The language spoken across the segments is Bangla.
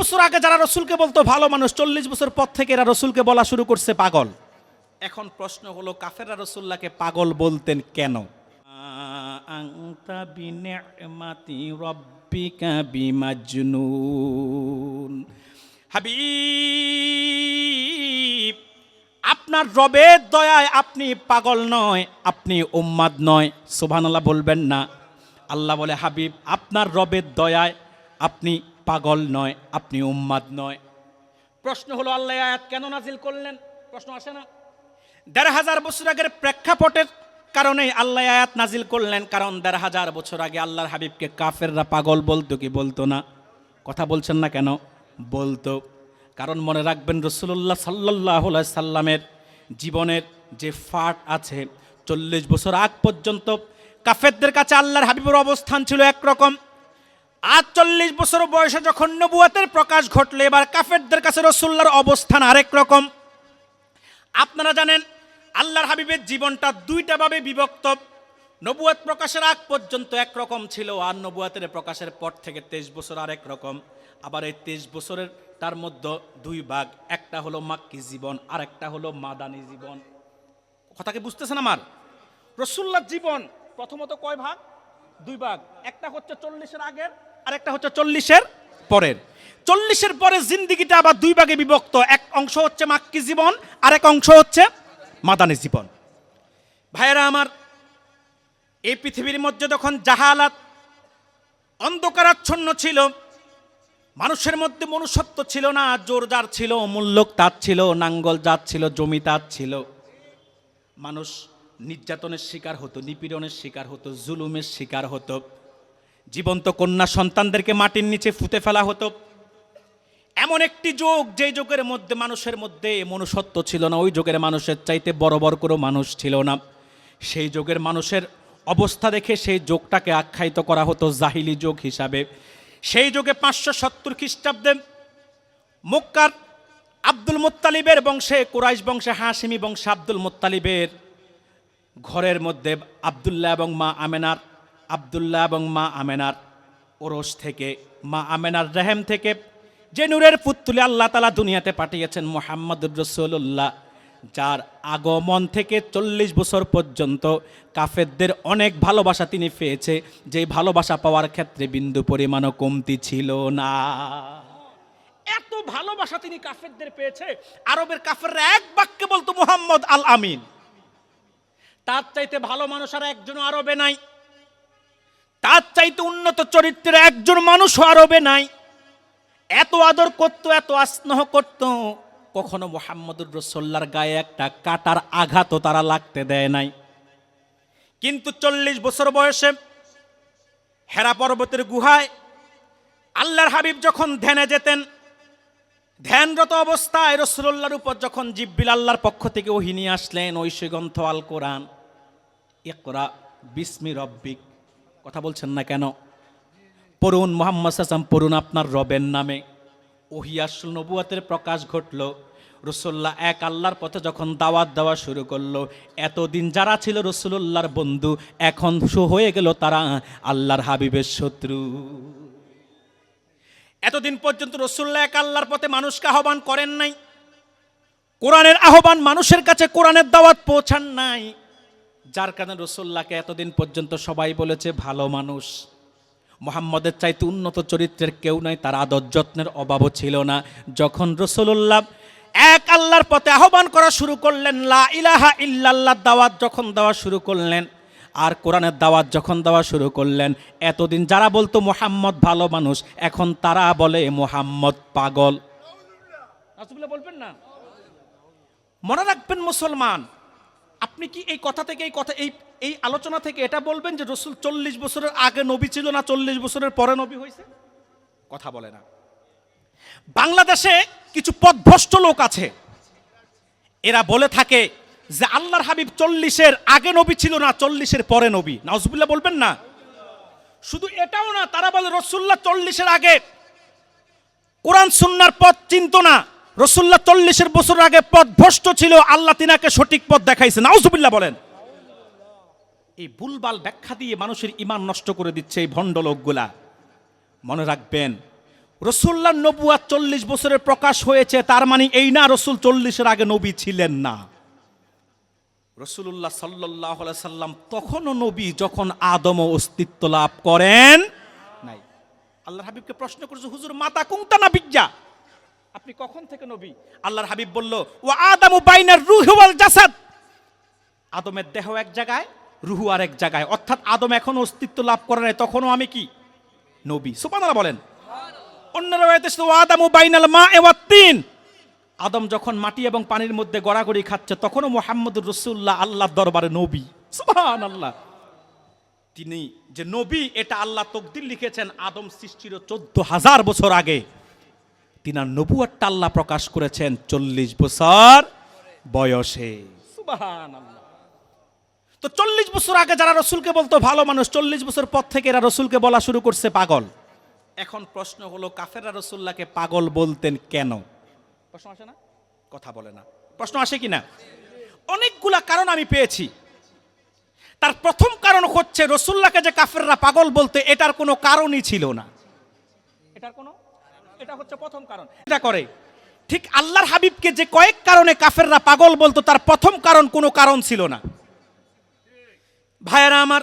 বছর আগে যারা রসুলকে বলতো, ভালো মানুষ, চল্লিশ বছর পর থেকে এরা রসুলকে বলা শুরু করছে পাগল। এখন প্রশ্ন হলো, কাফেররা রসুল্লাহকে পাগল বলতেন কেন? হাবিব, আপনার রবের দয়ায় আপনি পাগল নয়, আপনি উম্মাদ নয়। সুবহানাল্লাহ বলবেন না। আল্লাহ বলে, হাবিব, আপনার রবের দয়ায় আপনি পাগল নয়, আপনি উম্মাদ নয়। প্রশ্ন হলো, আল্লাহ আয়াত কেন নাজিল করলেন? প্রশ্ন আসে না। দেড় হাজার বছর আগের প্রেক্ষাপটের কারণে আল্লাহ আয়াত নাজিল করলেন, কারণ দেড় হাজার বছর আগে আল্লাহর হাবিবকে কাফেররা পাগল বলতো কি বলতো না? কথা বলছেন না কেন? বলতো। কারণ মনে রাখবেন রসুল্লাহ সাল্লাহ সাল্লামের জীবনের যে ফাট আছে, চল্লিশ বছর আগ পর্যন্ত কাফেরদের কাছে আল্লাহর হাবিবের অবস্থান ছিল একরকম। আজ চল্লিশ বছর বয়সে যখন নবুয়াতের প্রকাশ ঘটলে, এবার কাফেরদের কাছে রসুল্লার অবস্থান আরেক রকম। আপনারা জানেন, আল্লাহর হাবিবের জীবনটা দুইটা ভাবে বিভক্ত। নবুয়াত প্রকাশের আগ পর্যন্ত একরকম ছিল, আর নবুয়াতের প্রকাশের পর থেকে তেইশ বছর আরেক রকম। আবার এই তেইশ বছরের তার মধ্যে দুই ভাগ, একটা হলো মাক্কি জীবন আর একটা হলো মাদানী জীবন। কথাকে বুঝতেছেন আমার? রসুল্লার জীবন প্রথমত কয় ভাগ? দুই ভাগ। একটা হচ্ছে চল্লিশের আগের আর একটা হচ্ছে চল্লিশের পরের। চল্লিশের পরের জিন্দিগিটা আবার দুই ভাগে বিভক্ত। এক অংশ হচ্ছে মাক্কি জীবন আর এক অংশ হচ্ছে মাদানী জীবন। ভাইয়েরা আমার, এই পৃথিবীর মধ্যে যখন জাহালাত অন্ধকারাচ্ছন্ন ছিল, মানুষের মধ্যে মনুষ্যত্ব ছিল না, জোর যার ছিল মূল্যক তার ছিল, নাঙ্গল জাত ছিল, জমি তার ছিল। মানুষ নির্যাতনের শিকার হতো, নিপীড়নের শিকার হতো, জুলুমের শিকার হতো। জীবন্ত কন্যা সন্তানদেরকে মাটির নিচে ফুতে ফেলা হতো। এমন একটি যোগ যেই যুগের মধ্যে মানুষের মধ্যে মনুষ্যত্ব ছিল না, ওই যুগের মানুষের চাইতে বড় বড় কোনো মানুষ ছিল না। সেই যুগের মানুষের অবস্থা দেখে সেই যোগটাকে আখ্যায়িত করা হতো জাহিলি যোগ হিসাবে। সেই যুগে পাঁচশো সত্তর খ্রিস্টাব্দে মক্কার আব্দুল মোত্তালিবের বংশে, কুরাইশ বংশে হাসিমি বংশে আব্দুল মোত্তালিবের ঘরের মধ্যে আবদুল্লাহ এবং মা আমেনার আবদুল্লাহ এবং মা আমেনার ওরস থেকে, মা আমেনার রেহেম থেকে, যে নূরের পুত্তুলে আল্লাহ তালা দুনিয়াতে পাঠিয়েছেন মোহাম্মদুর রসুল্লাহ যার আগমন থেকে চল্লিশ বছর পর্যন্ত কাফেরদের অনেক ভালোবাসা তিনি পেয়েছে, যেই ভালোবাসা পাওয়ার ক্ষেত্রে বিন্দু পরিমাণও কমতি ছিল না। এত ভালোবাসা তিনি কাফেরদের পেয়েছে, আরবের কাফেররা এক বাক্যে বলতো মোহাম্মদ আল আমিন। তার চাইতে ভালো মানুষ আর একজনও আরবে নাই। তার চাইতে উন্নত চরিত্রের একজন মানুষও আরবে নাই। এত আদর করত, এত আস্নেহ করত, কখনো মোহাম্মদুর রসোল্লার গায়ে একটা কাটার আঘাতও তারা লাগতে দেয় নাই। কিন্তু চল্লিশ বছর বয়সে হেরা পর্বতের গুহায় আল্লাহর হাবিব যখন ধ্যানে যেতেন, ধ্যানরত অবস্থায় রসুল্লাহর উপর যখন জিব্বিল আল্লাহর পক্ষ থেকে ওহিনী আসলেন ঐশী গ্রন্থ আল কোরআন, ইকরা বিস্মি রব্বিক কথা বলছেন না কেন? পড়ুন মোহাম্মদ সাসাম পড়ুন আপনার রবের নামে। ওহি আসল নবুয়াতের প্রকাশ ঘটল। রসুল্লাহ এক আল্লাহর পথে যখন দাওয়াত দেওয়া শুরু করল, এতদিন যারা ছিল রসুল্লাহর বন্ধু, এখন শো হয়ে গেল তারা আল্লাহর হাবিবের শত্রু। এতদিন পর্যন্ত রসুল্লাহ এক আল্লাহর পথে মানুষকে আহ্বান করেন নাই। কোরআনের আহ্বান মানুষের কাছে কোরআনের দাওয়াত পৌঁছান নাই। যার কারণে রসুল্লাহকে এতদিন পর্যন্ত সবাই বলেছে, ভালো মানুষ। মোহাম্মদের চাইতে উন্নত চরিত্রের কেউ নাই, তার আদর যত্নের অভাবও ছিল না। যখন রসুল্লাহ এক আল্লাহর পথে আহ্বান করা শুরু করলেন, লা ইলাহা ইল্লাল্লাহ দাওয়াত যখন দেওয়া শুরু করলেন, আর কোরআনের দাওয়াত যখন দেওয়া শুরু করলেন, এতদিন যারা বলতো মোহাম্মদ ভালো মানুষ, এখন তারা বলে মোহাম্মদ পাগল। বলবেন না? মনে রাখবেন মুসলমান আপনি কি এই কথা থেকে, এই কথা, এই এই আলোচনা থেকে এটা বলবেন যে রসুল চল্লিশ বছরের আগে নবী ছিল না, চল্লিশ বছরের পরে নবী হয়েছে? কথা বলে না। বাংলাদেশে কিছু পথভ্রষ্ট লোক আছে। এরা বলে থাকে যে আল্লাহর হাবিব চল্লিশের আগে নবী ছিল না, চল্লিশের পরে নবী। নাউজুবিল্লাহ বলবেন না? শুধু এটাও না, তারা বলে রসুল্লাহ চল্লিশের আগে কোরআন, সুন্নার পথ চিনত না। রসুল্লাহ চল্লিশের বছর আগে পথ ভ্রষ্ট ছিল, আল্লাহ তিনাকে সঠিক পথ দেখাইছে নাউজুবিল্লাহ বলেন। এই ভুলবাল ব্যাখ্যা দিয়ে মানুষের ইমান নষ্ট করে দিচ্ছে এই ভণ্ড লোকগুলা। মনে রাখবেন, রসুল্লাহ নবুয়া চল্লিশ বছরের প্রকাশ হয়েছে, তার মানে এই না রসুল চল্লিশের আগে নবী ছিলেন না। রসুল্লাহ সাল্লাহ সাল্লাম তখনও নবী যখন আদম অস্তিত্ব লাভ করেন নাই। আল্লাহর হাবিবকে প্রশ্ন করেছে, হুজুর, মাতা কুংতা না বিজ্ঞা আপনি কখন থেকে নবী? আল্লাহর হাবিব বলল ও আদামু বাইনার রুহ ওয়াল জাসাদ। আদমের দেহ এক জায়গায় রুহু আর এক জায়গায়। অর্থাৎ আদম এখন অস্তিত্ব লাভ করে নাই তখনও আমি কি? নবী। সুবহানাল্লাহ বলেন। অন্য আদামু বাইনাল মা তিন। আদম যখন মাটি এবং পানির মধ্যে গড়াগড়ি খাচ্ছে তখনও মোহাম্মদুর রসুল্লাহ আল্লাহর দরবারে নবী। সুবহান আল্লাহ তিনি যে নবী এটা আল্লাহ তকদির লিখেছেন আদম সৃষ্টির চোদ্দ হাজার বছর আগে। তিনার নবুয়ারটা আল্লাহ প্রকাশ করেছেন চল্লিশ বছর বয়সে। তো চল্লিশ বছর আগে যারা রসুলকে বলতো, ভালো মানুষ, চল্লিশ বছর পর থেকে এরা রসুলকে বলা শুরু করছে পাগল। এখন প্রশ্ন হলো, কাফেররা রসুল্লাহকে পাগল বলতেন কেন? প্রশ্ন আসে না? কথা বলে না। প্রশ্ন আসে কি না? অনেকগুলা কারণ আমি পেয়েছি। তার প্রথম কারণ হচ্ছে, রসুল্লাহকে যে কাফেররা পাগল বলতে, এটার কোনো কারণই ছিল না। এটার কোনো এটা হচ্ছে প্রথম কারণ। এটা করে। ঠিক আল্লাহর হাবিবকে যে কয়েক কারণে কাফেররা পাগল বলতো, তার প্রথম কারণ কোনো কারণ ছিল না। ভাইয়েরা আমার,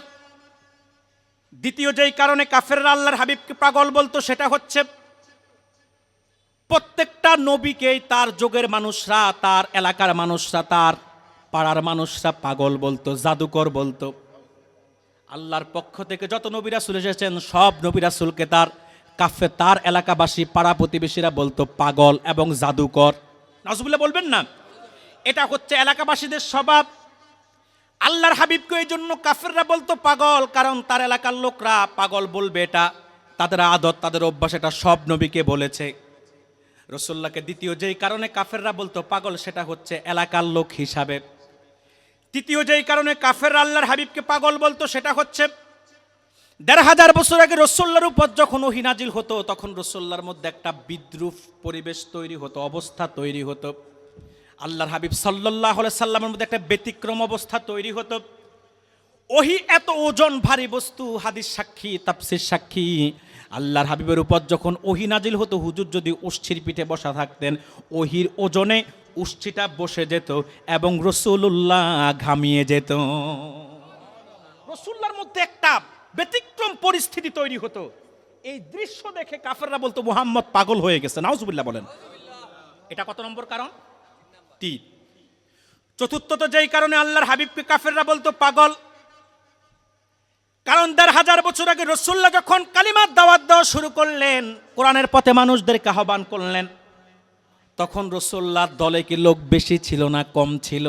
দ্বিতীয় যেই কারণে কাফেররা আল্লাহর হাবিবকে পাগল বলতো, সেটা হচ্ছে প্রত্যেকটা নবীকেই তার যোগের মানুষরা, তার এলাকার মানুষরা, তার পাড়ার মানুষরা পাগল বলতো, জাদুকর বলতো। আল্লাহর পক্ষ থেকে যত নবী রাসুল এসেছেন, সব নবী রাসুলকে তার কাফে তার এলাকাবাসী, পাড়া প্রতিবেশীরা বলতো, পাগল এবং জাদুকর। নাজবুল্লাহ বলবেন না? এটা হচ্ছে এলাকাবাসীদের স্বভাব। আল্লাহর হাবিবকে এই জন্য কাফেররা বলতো, পাগল। কারণ তার এলাকার লোকরা পাগল বলবে এটা। তাদের আদত, তাদের অভ্যাস, এটা সব নবীকে বলেছে। রসুল্লাহকে দ্বিতীয় যেই কারণে কাফেররা বলতো, পাগল, সেটা হচ্ছে এলাকার লোক হিসাবে। তৃতীয় যেই কারণে কাফের আল্লাহর হাবিবকে পাগল বলতো, সেটা হচ্ছে দেড় হাজার বছর আগে রসোল্লার উপর যখন ওহিনাজিল হতো, তখন রসোল্লার মধ্যে একটা বিদ্রুপ পরিবেশ তৈরি হতো, অবস্থা তৈরি হতো। আল্লাহর হাবিব সাল্লাহ সাল্লামের মধ্যে একটা ব্যতিক্রম অবস্থা তৈরি হতো। ওহি এত ওজন ভারী বস্তু, হাদিস সাক্ষী তাপসির সাক্ষী। আল্লাহর হাবিবের উপর যখন ওহি নাজিল হতো, হুজুর যদি উষ্ঠির পিঠে বসা থাকতেন, ওহির ওজনে উষ্ঠিটা বসে যেত এবং রসুল্লাহ ঘামিয়ে যেত। রসুল্লার মধ্যে একটা ব্যতিক্রম পরিস্থিতি তৈরি হতো। এই দৃশ্য দেখে কাফেররা বলতো, মোহাম্মদ পাগল হয়ে গেছে। নাউজুবিল্লাহ বলেন। এটা কত নম্বর কারণ? তিন। চতুর্থত যেই কারণে আল্লাহর হাবিবকে কাফেররা বলতো, পাগল। কারণ দেড় হাজার বছর আগে রসুল্লাহ যখন কালিমার দাওয়াত দেওয়া শুরু করলেন, কোরআনের পথে মানুষদেরকে আহ্বান করলেন, তখন রসুল্লাহর দলে কি লোক বেশি ছিল না কম ছিল?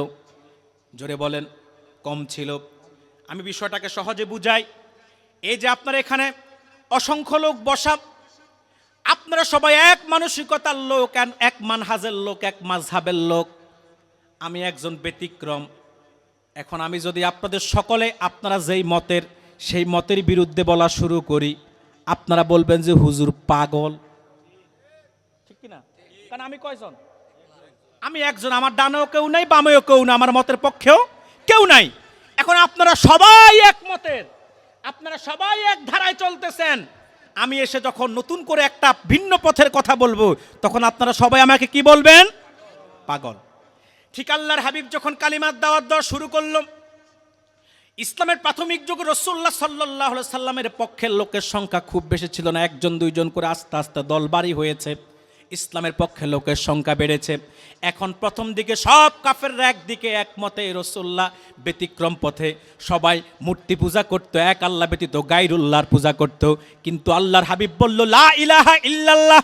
জোরে বলেন, কম ছিল। আমি বিষয়টাকে সহজে বুঝাই। এই যে আপনারা এখানে অসংখ্য লোক বসা, আপনারা সবাই এক মানসিকতার লোক এক মানহাজের লোক, এক মাঝহাবের লোক। আমি একজন ব্যতিক্রম। এখন আমি যদি আপনাদের সকলে, আপনারা যেই মতের, সেই মতের বিরুদ্ধে বলা শুরু করি, আপনারা বলবেন যে হুজুর পাগল। ঠিক কিনা কারণ আমি কয়জন? আমি একজন, আমার ডানেও কেউ নাই, বামেও কেউ না আমার মতের পক্ষেও কেউ নাই। এখন আপনারা সবাই এক মতের। আপনারা সবাই এক ধারায় চলতেছেন। আমি এসে যখন নতুন করে একটা ভিন্ন পথের কথা বলব, তখন আপনারা সবাই আমাকে কি বলবেন? পাগল। ঠিক আল্লাহর হাবিব যখন কালিমার দাওয়াত দেওয়া শুরু করল, ইসলামের প্রাথমিক যুগে রসুল্লাহ সাল্লাহ সাল্লামের পক্ষের লোকের সংখ্যা খুব বেশি ছিল না, একজন, দুইজন করে আস্তে আস্তে দলবাড়ি হয়েছে। ইসলামের পক্ষে লোকের সংখ্যা বেড়েছে। এখন প্রথম দিকে সব কাফেররা একদিকে একমতে রসুল্লাহ ব্যতিক্রম পথে। সবাই মূর্তি পূজা করত, এক আল্লাহ ব্যতীত গাইরুল্লাহর পূজা করত। কিন্তু আল্লাহর হাবিব বলল, লা ইলাহা ইল্লাল্লাহ,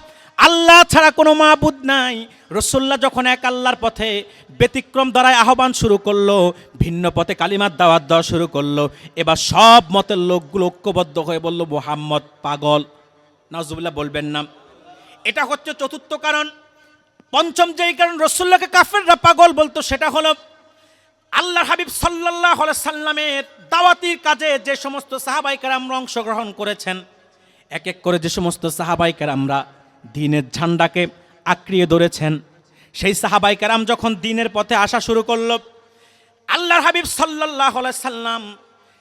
আল্লাহ ছাড়া কোনো মাবুদ নাই। রসুল্লাহ যখন এক আল্লাহর পথে ব্যতিক্রম দ্বারায় আহ্বান শুরু করল, ভিন্ন পথে কালিমার দাওয়াত দেওয়া শুরু করল, এবার সব মতের লোকগুলো ঐক্যবদ্ধ হয়ে বলল, মোহাম্মদ পাগল। নাজুবিল্লাহ বলবেন না। এটা হচ্ছে চতুর্থ কারণ। পঞ্চম যেই কারণ রসুল্লাহকে কাফেররা পাগল বলতো, সেটা হলো আল্লাহ হাবিব সাল্লাহ সাল্লামের দাওয়াতির কাজে যে সমস্ত সাহাবাইকার আমরা অংশগ্রহণ করেছেন, এক এক করে যে সমস্ত সাহাবাইকার আমরা দিনের ঝান্ডাকে আঁকড়িয়ে ধরেছেন, সেই সাহাবাই কারাম যখন দিনের পথে আসা শুরু করল, আল্লাহর হাবিব সাল্লাহ সাল্লাম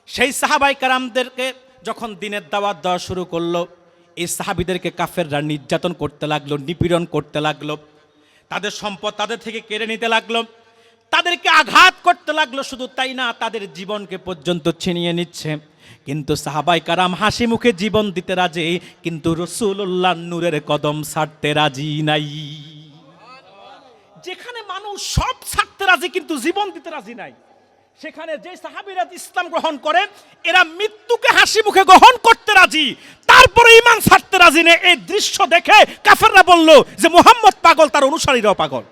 সেই সাহাবাই কারামদেরকে যখন দিনের দাওয়াত দেওয়া শুরু করল এই সাহাবিদেরকে কাফেররা নির্যাতন করতে লাগল, নিপীড়ন করতে লাগল। তাদের সম্পদ তাদের থেকে কেড়ে নিতে লাগল। তাদেরকে আঘাত করতে লাগল, শুধু তাই না, তাদের জীবনকে পর্যন্ত ছিনিয়ে নিচ্ছে। কিন্তু সাহাবাই কারাম হাসি মুখে জীবন দিতে রাজি, কিন্তু রসুল্লাহ নূরের কদম ছাড়তে রাজি নাই। যেখানে মানুষ সব ছাড়তে রাজি, কিন্তু জীবন দিতে রাজি নাই, সেখানে যে সাহাবিরা ইসলাম গ্রহণ করে, এরা মৃত্যুকে হাসি মুখে গ্রহণ করতে রাজি। তারপরে ইমান ছাড়তে রাজি নেই। এই দৃশ্য দেখে কাফেররা বলল যে মোহাম্মদ পাগল, তার অনুসারীরাও পাগল।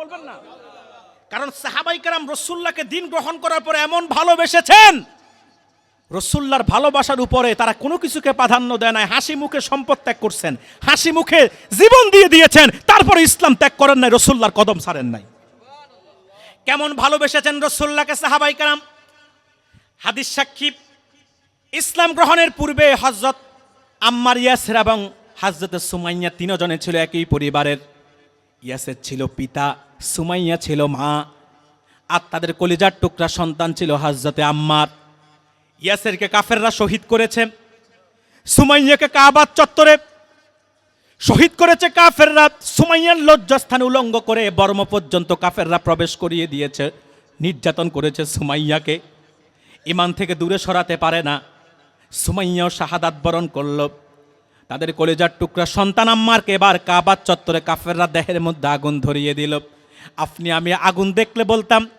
বলবেন না? কারণ সাহাবাই কারাম রসুল্লাহকে দিন গ্রহণ করার পরে এমন ভালোবেসেছেন। রসুল্লার ভালোবাসার উপরে তারা কোনো কিছুকে প্রাধান্য দেয় নাই, হাসি মুখে সম্পদ ত্যাগ করছেন, হাসি মুখে জীবন দিয়ে দিয়েছেন, তারপরে ইসলাম ত্যাগ করেন নাই রসুল্লার কদম ছাড়েন নাই। কেমন ভালোবেসেছেন রসুল্লাহকে সাহাবাই কারাম? হাদিস সাক্ষী ইসলাম গ্রহণের পূর্বে হজরত আম্মার ইয়াসের এবং হাজরতে সুমাইয়া তিনজনে ছিল একই পরিবারের। ইয়াসের ছিল পিতা, সুমাইয়া ছিল মা, আর তাদের কলিজার টুকরা সন্তান ছিল হাজরতে আম্মার। ইয়াসেরকে কাফেররা শহীদ করেছে, সুমাইয়াকে কাবাদ চত্বরে শহীদ করেছে কাফেররা, সুমাইয়ার লজ্জাস্থান উলঙ্গ করে বর্ম পর্যন্ত কাফেররা প্রবেশ করিয়ে দিয়েছে, নির্যাতন করেছে সুমাইয়াকে। ইমান থেকে দূরে সরাতে পারে না। সুমাইয়াও শাহাদাত বরণ করল। তাদের কলেজার টুকরা সন্তান আম্মারকে এবার কাবার চত্বরে কাফেররা দেহের মধ্যে আগুন ধরিয়ে দিল। আপনি, আমি আগুন দেখলে বলতাম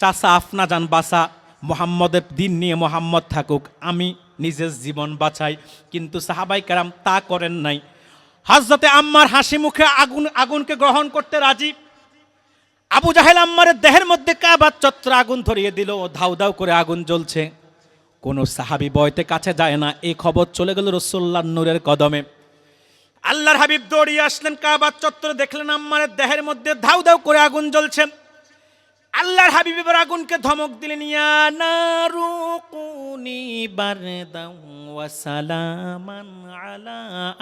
চাষা আফনা যান বাসা মোহাম্মদের দিন নিয়ে মোহাম্মদ থাকুক, আমি নিজের জীবন বাঁচাই। কিন্তু সাহাবাই কারাম তা করেন নাই। হাজরতে আম্মার হাসি মুখে আগুন, আগুনকে গ্রহণ করতে রাজি। আবু জাহেল আম্মারের দেহের মধ্যে কাবার চত্র আগুন ধরিয়ে দিল ধাউ ধাউ করে আগুন জ্বলছে। কোনো সাহাবি বয়তে কাছে যায় না। এই খবর চলে গেল রসোল্লা নূরের কদমে। আল্লাহর হাবিব দৌড়িয়ে আসলেন কাবাদ চত্বরে, দেখলেন আম্মারের দেহের মধ্যে ধাউ ধাউ করে আগুন জ্বলছে। আল্লাহর হাবিব এবার আগুনকে ধমক দিলেন আলা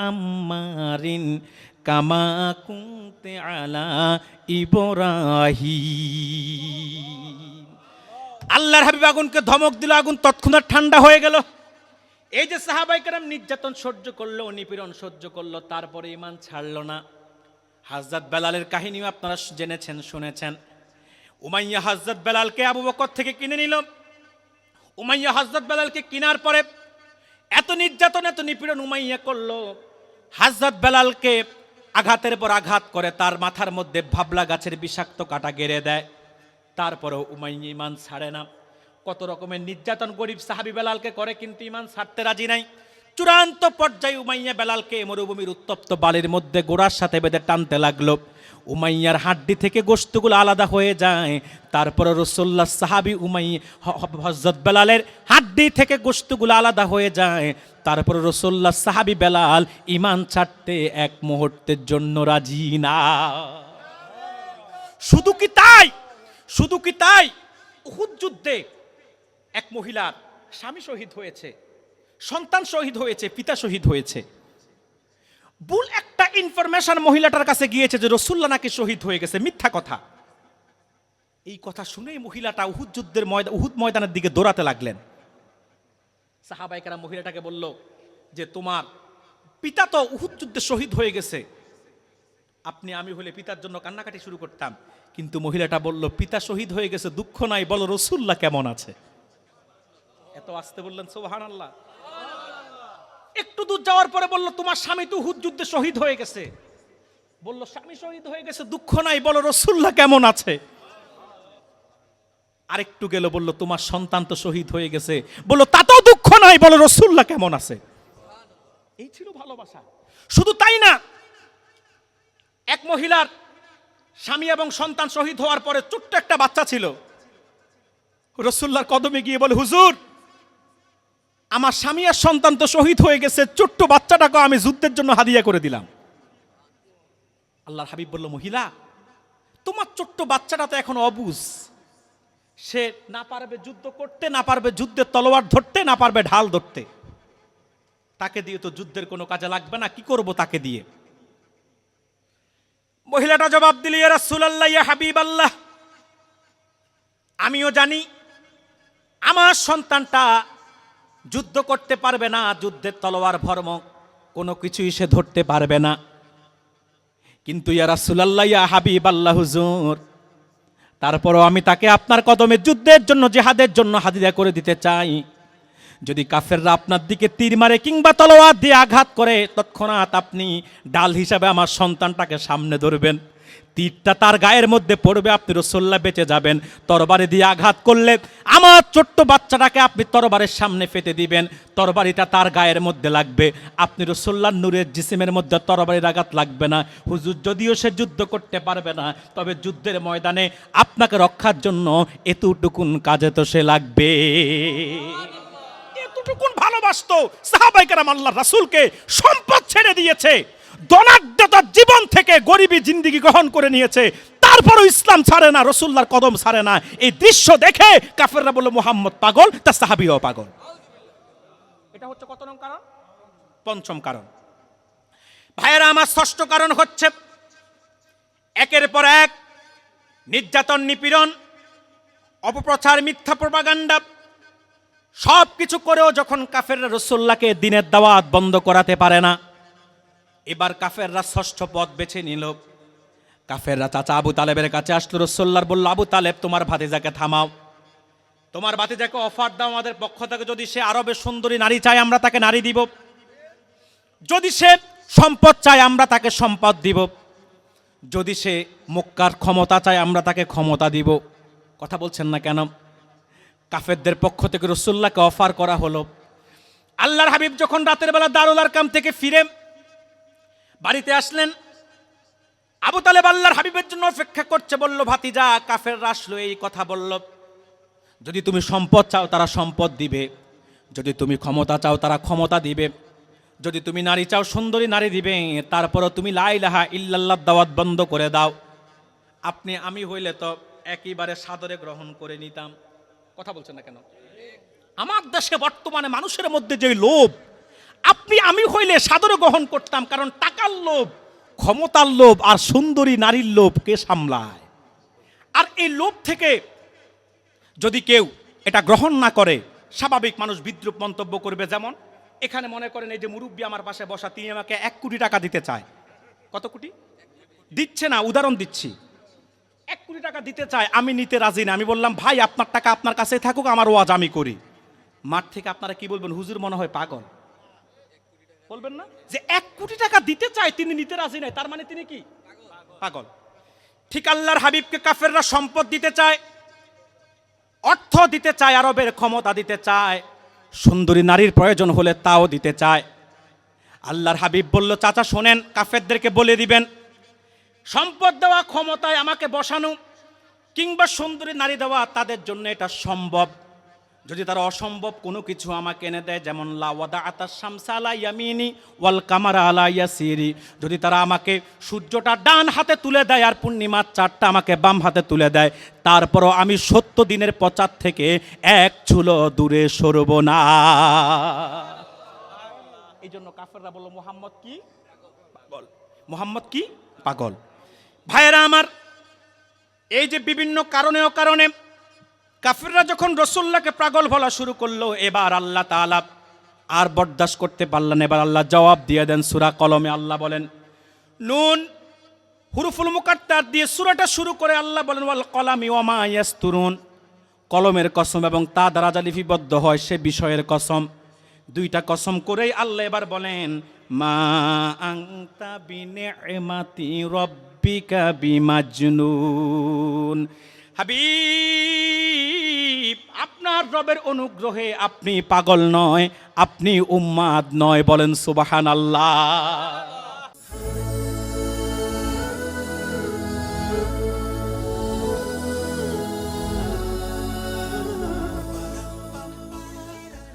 আম্মারিন কামা কুনতে আলা ইব্রাহিম। আল্লাহর হাবিব আগুনকে ধমক দিল, আগুন তৎক্ষণাৎ ঠান্ডা হয়ে গেল। এই যে সাহাবাই কারাম নির্যাতন সহ্য করল, নিপীড়ন সহ্য করল, তারপরে ইমান ছাড়লো না। হাজরত বেলালের কাহিনীও আপনারা জেনেছেন, শুনেছেন। উমাইয়া হজরত বেলালকে আবু বকর থেকে কিনে নিল। উমাইয়া হজরত বেলালকে কেনার পরে এত নির্যাতন, এত নিপীড়ন উমাইয়া করল। হজরত বেলালকে আঘাতের পর আঘাত করে, তার মাথার মধ্যে ভাবলা গাছের বিষাক্ত কাটা গেড়ে দেয়। তারপরেও উমাইয়া ইমান ছাড়ে না। কত রকমের নির্যাতন গরিব সাহাবি বেলালকে করে, কিন্তু ইমান ছাড়তে রাজি নাই। চূড়ান্ত পর্যায়ে উমাইয়া বেলালকে মরুভূমির উত্তপ্ত বালির মধ্যে গোড়ার সাথে বেঁধে টানতে লাগল। উমাইয়ার হাড্ডি থেকে গোস্তগুলো আলাদা হয়ে যায়। তারপরে রসোল্লা সাহাবি উমাই হজরত বেলালের হাড্ডি থেকে গোস্তগুলো আলাদা হয়ে যায়। তারপর রসোল্লা সাহাবি বেলাল ইমান ছাড়তে এক মুহূর্তের জন্য রাজি না। শুধু কি তাই? শুধু কি তাই? উহুদ যুদ্ধে এক মহিলার স্বামী শহীদ হয়েছে, সন্তান শহীদ হয়েছে, পিতা শহীদ হয়েছে। ভুল একটা ইনফরমেশন মহিলাটার কাছে গিয়েছে যে রসুল্লাহ নাকি শহীদ হয়ে গেছে, মিথ্যা কথা। এই কথা শুনেই মহিলাটা উহুদ যুদ্ধের ময়দান উহুদ ময়দানের দিকে দৌড়াতে লাগলেন। সাহাবাইকারা মহিলাটাকে বলল যে, তোমার পিতা তো উহুদ যুদ্ধে শহীদ হয়ে গেছে। আপনি, আমি হলে পিতার জন্য কান্নাকাটি শুরু করতাম। কিন্তু মহিলাটা বলল, পিতা শহীদ হয়ে গেছে, দুঃখ নাই, বলো রসুল্লাহ কেমন আছে? এত আসতে বললেন সোহান আল্লাহ একটু দূর যাওয়ার পরে বলল, তোমার স্বামী তো হুদ যুদ্ধে শহীদ হয়ে গেছে। বলল, স্বামী শহীদ হয়ে গেছে, দুঃখ নাই, বলো রসুল্লাহ কেমন আছে? আরেকটু গেল, বলল, তোমার সন্তান তো শহীদ হয়ে গেছে। বলল তাতেও দুঃখ নাই, বলো রসুল্লাহ কেমন আছে? এই ছিল ভালোবাসা। শুধু তাই না, এক মহিলার স্বামী এবং সন্তান শহীদ হওয়ার পরে ছোট্ট একটা বাচ্চা ছিল। রসুল্লার কদমে গিয়ে বলে, হুজুর, আমার স্বামী আর সন্তান তো শহীদ হয়ে গেছে, ছোট্ট বাচ্চাটাকে আমি যুদ্ধের জন্য হাদিয়া করে দিলাম। আল্লাহর হাবিব বলল, মহিলা, তোমার ছোট্ট বাচ্চাটা তো এখন অবুজ। সে না পারবে যুদ্ধ করতে, না পারবে যুদ্ধের তলোয়ার ধরতে, না পারবে ঢাল ধরতে। তাকে দিয়ে তো যুদ্ধের কোনো কাজে লাগবে না, কি করব তাকে দিয়ে? মহিলাটা জবাব দিল, ইয়া রাসূলুল্লাহ, ইয়া হাবিব আল্লাহ আমিও জানি, আমার সন্তানটা যুদ্ধ করতে পারবে না, যুদ্ধের তলোয়ার ভর্ম, কোনো কিছুই সে ধরতে পারবে না। কিন্তু, ইয়া রাসূলুল্লাহ, ইয়া হাবিব আল্লাহ হুজুর। তারপরও আমি তাকে আপনার কদমে যুদ্ধের জন্য, জেহাদের জন্য হাদিয়া করে দিতে চাই। যদি কাফেররা আপনার দিকে তীর মারে কিংবা তলোয়ার দিয়ে আঘাত করে, তৎক্ষণাৎ আপনি ডাল হিসাবে আমার সন্তানটাকে সামনে ধরবেন। তীরটা তার গায়ের মধ্যে পড়বে, আপনি রসোল্লা বেঁচে যাবেন। তরবারি দিয়ে আঘাত করলে আমার ছোট্ট বাচ্চাটাকে আপনি তরবারের সামনে ফেটে দিবেন। তরবারিটা তার গায়ের মধ্যে লাগবে। আপনি রসোল্লার নূরের জিসিমের মধ্যে তরবারির আঘাত লাগবে না। হুজুর, যদিও সে যুদ্ধ করতে পারবে না, তবে যুদ্ধের ময়দানে আপনাকে রক্ষার জন্য এতটুকুন কাজে তো সে লাগবে। এতটুকুন ভালোবাসতো সাহাবাইকারাম আল্লাহ রাসূলকে সম্পদ ছেড়ে দিয়েছে ধনাঢ্যতার জীবন থেকে গরিবী জিন্দিগি গ্রহণ করে নিয়েছে, তারপরও ইসলাম ছাড়ে না রসুল্লার কদম ছাড়ে না। এই দৃশ্য দেখে কাফেররা বলল, মোহাম্মদ পাগল, তার সাহাবিও পাগল। এটা হচ্ছে কত কারণ? পঞ্চম কারণ। ভাইয়েরা, আমার ষষ্ঠ কারণ হচ্ছে একের পর এক নির্যাতন, নিপীড়ন, অপপ্রচার, মিথ্যা প্রপাগান্ডা। সব কিছু করেও যখন কাফেররা রসুল্লাহকে দিনের দাওয়াত বন্ধ করাতে পারে না, এবার কাফেররা ষষ্ঠ পথ বেছে নিল। কাফেররা চাচা আবু তালেবের কাছে আসলো রসোল্লার বলল, আবু তালেব, তোমার ভাতিজাকে থামাও। তোমার ভাতিজাকে অফার দাও আমাদের পক্ষ থেকে, যদি সে আরবের সুন্দরী নারী চায়, আমরা তাকে নারী দিব। যদি সে সম্পদ চায়, আমরা তাকে সম্পদ দিব। যদি সে মক্কার ক্ষমতা চায়, আমরা তাকে ক্ষমতা দিব। কথা বলছেন না কেন? কাফেরদের পক্ষ থেকে রসুল্লাহকে অফার করা হলো। আল্লাহর হাবিব যখন রাতের বেলা দারুল আরকাম থেকে ফিরে বাড়িতে আসলেন, আবু তালেব আল্লাহর হাবিবের জন্য অপেক্ষা করছে, বলল, ভাতিজা কাফের আসলো, এই কথা বলল। যদি তুমি সম্পদ চাও, তারা সম্পদ দিবে। যদি তুমি ক্ষমতা চাও, তারা ক্ষমতা দিবে। যদি তুমি নারী চাও, সুন্দরী নারী দিবে। তারপরও তুমি লাইলাহা ইল্লাল্লাহ দাওয়াত বন্ধ করে দাও। আপনি, আমি হইলে তো একেবারে সাদরে গ্রহণ করে নিতাম। কথা বলছেন না কেন? আমার দেশে বর্তমানে মানুষের মধ্যে যে লোভ, আপনি আমি হইলে সাদরে গ্রহণ করতাম, কারণ টাকার লোভ, ক্ষমতার লোভ আর সুন্দরী নারীর লোভ কে সামলায়? আর এই লোভ থেকে যদি কেউ এটা গ্রহণ না করে, স্বাভাবিক মানুষ বিদ্রুপ মন্তব্য করবে যেমন, এখানে মনে করেন এই যে মুরব্বী আমার পাশে বসা, তিনি আমাকে এক কোটি টাকা দিতে চায়। কত কোটি? দিচ্ছে না, উদাহরণ দিচ্ছি। এক কোটি টাকা দিতে চায়, আমি নিতে রাজি না। আমি বললাম, ভাই, আপনার টাকা আপনার কাছে থাকুক, আমার ওয়াজ আমি করি। মাঠ থেকে আপনারা কি বলবেন? হুজুর মনে হয় পাগল। বলবেন না? যে এক কোটি টাকা দিতে চায়, তিনি নিতে রাজি নাই, তার মানে তিনি কি? পাগল। ঠিক আল্লাহর হাবিবকে কাফেররা সম্পদ দিতে চায়, অর্থ দিতে চায়, আরবের ক্ষমতা দিতে চায়, সুন্দরী নারীর প্রয়োজন হলে তাও দিতে চায়। আল্লাহর হাবিব বলল, চাচা, শোনেন, কাফেরদেরকে বলে দিবেন সম্পদ দেওয়া ক্ষমতায় আমাকে বসানো কিংবা সুন্দরী নারী দেওয়া তাদের জন্য এটা সম্ভব। যদি তারা অসম্ভব কোনো কিছু আমাকে এনে দেয়, যেমন লাওয়াদা আতার শামসা আলা ইয়ামিনি ওয়াল কামারা আলা ইয়াসিরি। যদি তারা আমাকে সূর্যটা ডান হাতে তুলে দেয় আর পূর্ণিমার চারটা আমাকে বাম হাতে তুলে দেয়, তারপরও আমি সত্য দিনের পচার থেকে এক ছুলো দূরে সরব না। এই জন্য কাফেররা বলল, মোহাম্মদ কি? পাগল মোহাম্মদ কি? পাগল। ভাইয়েরা আমার, এই যে বিভিন্ন কারণে কারণে কাফিররা যখন রসুল্লাহকে পাগল বলা শুরু করল, এবার আল্লাহ তাআলা আর বরদাস্ত করতে পারলেন এবার আল্লাহ জবাব দিয়ে দেন সুরা কলমে, আল্লাহ বলেন, নুন হুরুফুল মুকাত্তার দিয়ে সুরাটা শুরু করে আল্লাহ বলেন, ওয়াল কলামি ওয়ামা ইয়াস্তুরুন। কলমের কসম এবং তা দ্বারা যা লিপিবদ্ধ হয় সে বিষয়ের কসম। দুইটা কসম করেই আল্লাহ এবার বলেন, মা আংতা বিনিমাতি রব্বিকা বিমাজনুন। হাবিব, আপনার রবের অনুগ্রহে আপনি পাগল নয়, আপনি উম্মাদ নয়, বলেন সুবাহান আল্লাহ